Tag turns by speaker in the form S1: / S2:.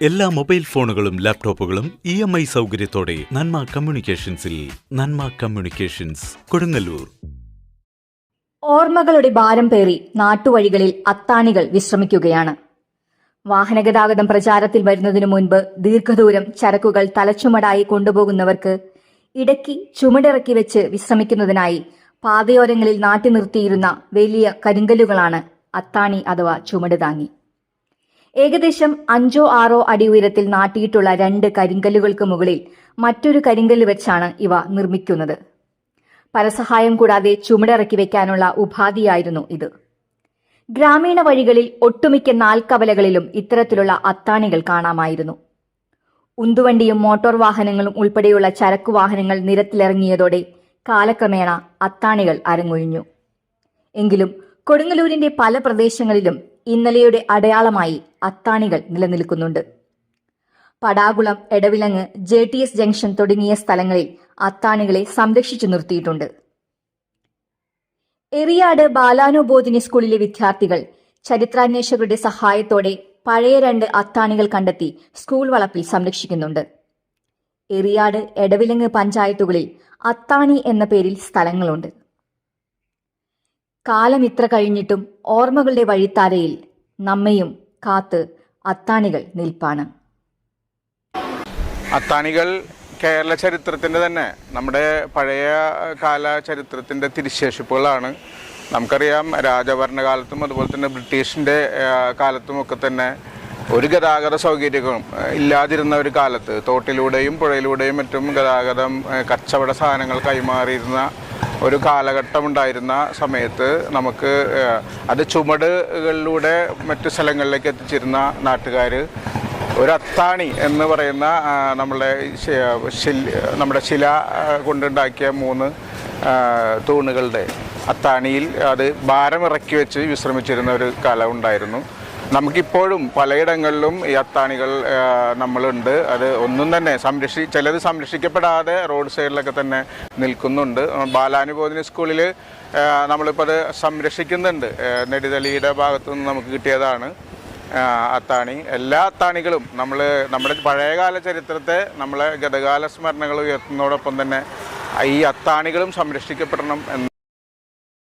S1: എല്ലാ മൊബൈൽ ഫോണുകളും ലാപ്ടോപ്പുകളും ഇ എം ഐ സൗകര്യത്തോടെ നന്മ കമ്മ്യൂണിക്കേഷൻസിൽ നന്മ കമ്മ്യൂണിക്കേഷൻസ് കൊടുങ്ങല്ലൂർ.
S2: ഓർമ്മകളുടെ ഭാരം പേറി നാട്ടുവഴികളിൽ അത്താണികൾ വിശ്രമിക്കുകയാണ്. വാഹനഗതാഗതം പ്രചാരത്തിൽ വരുന്നതിനു മുൻപ് ദീർഘദൂരം ചരക്കുകൾ തലച്ചുമടായി കൊണ്ടുപോകുന്നവർക്ക് ഇടയ്ക്ക് ചുമടിറക്കി വെച്ച് വിശ്രമിക്കുന്നതിനായി പാതയോരങ്ങളിൽ നാട്ടി നിർത്തിയിരുന്ന വലിയ കരിങ്കല്ലുകളാണ് അത്താണി അഥവാ ചുമട് താങ്ങി. ഏകദേശം അഞ്ചോ ആറോ അടി ഉയരത്തിൽ നാട്ടിയിട്ടുള്ള രണ്ട് കരിങ്കല്ലുകൾക്ക് മുകളിൽ മറ്റൊരു കരിങ്കല്ല് വെച്ചാണ് ഇവ നിർമ്മിക്കുന്നത്. പരസഹായം കൂടാതെ ചുമടിറക്കി വെക്കാനുള്ള ഉപാധിയായിരുന്നു ഇത്. ഗ്രാമീണ വഴികളിൽ ഒട്ടുമിക്ക നാൽക്കവലകളിലും ഇത്തരത്തിലുള്ള അത്താണികൾ കാണാമായിരുന്നു. ഉന്തുവണ്ടിയും മോട്ടോർ വാഹനങ്ങളും ഉൾപ്പെടെയുള്ള ചരക്കു വാഹനങ്ങൾ നിരത്തിലിറങ്ങിയതോടെ കാലക്രമേണ അത്താണികൾ അരങ്ങൊഴിഞ്ഞു. എങ്കിലും കൊടുങ്ങല്ലൂരിന്റെ പല പ്രദേശങ്ങളിലും ഇന്നലെയുടെ അടയാളമായി അത്താണികൾ നിലനിൽക്കുന്നുണ്ട്. Padakulam Edavilangu J T S junction തുടങ്ങിയ സ്ഥലങ്ങളിൽ അത്താണികളെ സംരക്ഷിച്ചു നിർത്തിയിട്ടുണ്ട്. എറിയാട് ബാലാനുബോധിനി സ്കൂളിലെ വിദ്യാർത്ഥികൾ ചരിത്രാന്വേഷകരുടെ സഹായത്തോടെ പഴയ രണ്ട് അത്താണികൾ കണ്ടെത്തി സ്കൂൾ വളപ്പിൽ സംരക്ഷിക്കുന്നുണ്ട്. എറിയാട് എടവിലങ്ങ് പഞ്ചായത്തുകളിൽ അത്താണി എന്ന പേരിൽ സ്ഥലങ്ങളുണ്ട്. കാലം ഇത്ര കഴിഞ്ഞിട്ടും ഓർമ്മകളുടെ വഴിത്താരയിൽ നമ്മയും കാത്ത് അത്താണികൾ നിൽപ്പാണ്.
S3: അത്താണികൾ കേരള ചരിത്രത്തിന്റെ തന്നെ. നമ്മുടെ പഴയ കാല ചരിത്രത്തിന്റെ തിരിശേഷിപ്പുകളാണ്. നമുക്കറിയാം രാജഭരണകാലത്തും അതുപോലെ തന്നെ ബ്രിട്ടീഷിന്റെ കാലത്തുമൊക്കെ തന്നെ ഒരു ഗതാഗത സൗകര്യങ്ങളും ഇല്ലാതിരുന്ന ഒരു കാലത്ത് തോട്ടിലൂടെയും പുഴയിലൂടെയും മറ്റും ഗതാഗതം കച്ചവട സാധനങ്ങൾ കൈമാറിയിരുന്ന ഒരു കാലഘട്ടം ഉണ്ടായിരുന്ന സമയത്ത് നമുക്ക് അത് ചുമടുകളിലൂടെ മറ്റു സ്ഥലങ്ങളിലേക്ക് എത്തിച്ചിരുന്ന നാട്ടുകാർ ഒരു അത്താണി എന്ന് പറയുന്ന നമ്മുടെ നമ്മുടെ ശില കൊണ്ടുണ്ടാക്കിയ മൂന്ന് തൂണുകളുടെ അത്താണിയിൽ അത് ഭാരമിറക്കി വെച്ച് വിശ്രമിച്ചിരുന്ന ഒരു കല ഉണ്ടായിരുന്നു. നമുക്കിപ്പോഴും പലയിടങ്ങളിലും ഈ അത്താണികൾ നമ്മളുണ്ട്. അത് ഒന്നും തന്നെ സംരക്ഷി ചിലത് സംരക്ഷിക്കപ്പെടാതെ റോഡ് സൈഡിലൊക്കെ തന്നെ നിൽക്കുന്നുണ്ട്. ബാലാനുബോധിനി സ്കൂളിൽ നമ്മളിപ്പോൾ അത് സംരക്ഷിക്കുന്നുണ്ട്. നെടുതലിയുടെ ഭാഗത്തു നിന്ന് നമുക്ക് കിട്ടിയതാണ് അത്താണി. എല്ലാ അത്താണികളും നമ്മൾ നമ്മുടെ പഴയകാല ചരിത്രത്തെ നമ്മളെ ഗതകാല സ്മരണകൾ ഉയർത്തുന്നതോടൊപ്പം തന്നെ ഈ അത്താണികളും സംരക്ഷിക്കപ്പെടണം എന്ന്